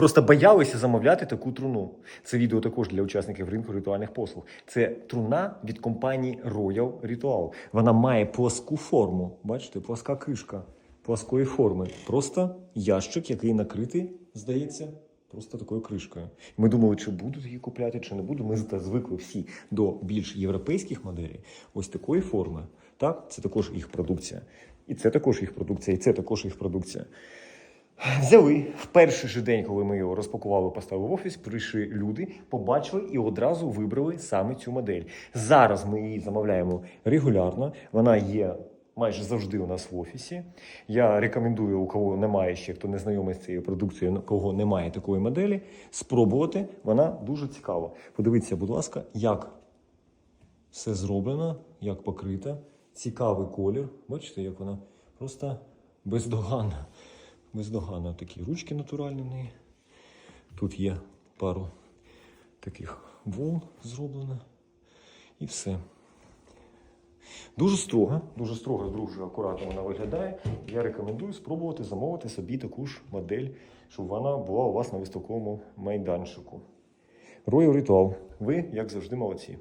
Просто боялися замовляти таку труну. Це відео також для учасників ринку ритуальних послуг. Це труна від компанії Royal Ritual. Вона має плоску форму. Бачите, плоска кришка плоскої форми. Просто ящик, який накритий, здається, просто такою кришкою. Ми думали, чи будуть її купляти, чи не будуть. Ми звикли всі до більш європейських моделей. Ось такої форми. Так, це також їх продукція. І це також їх продукція, і це також їх продукція. Взяли в перший же день, коли ми його розпакували, поставили в офіс, прийшли люди, побачили і одразу вибрали саме цю модель. Зараз ми її замовляємо регулярно. Вона є майже завжди у нас в офісі. Я рекомендую, у кого немає ще, хто не знайомий з цією продукцією, у кого немає такої моделі, спробувати. Вона дуже цікава. Подивіться, будь ласка, як все зроблено, як покрита. Цікавий колір. Бачите, як вона просто бездоганна. Бездоганна. Такі ручки натуральні в неї. Тут є пару таких волн зроблено. І все. Дуже строго, дуже строго, дуже акуратно вона виглядає. Я рекомендую спробувати замовити собі таку ж модель, щоб вона була у вас на виставковому майданчику. Royal Ritual. Ви, як завжди, молодці.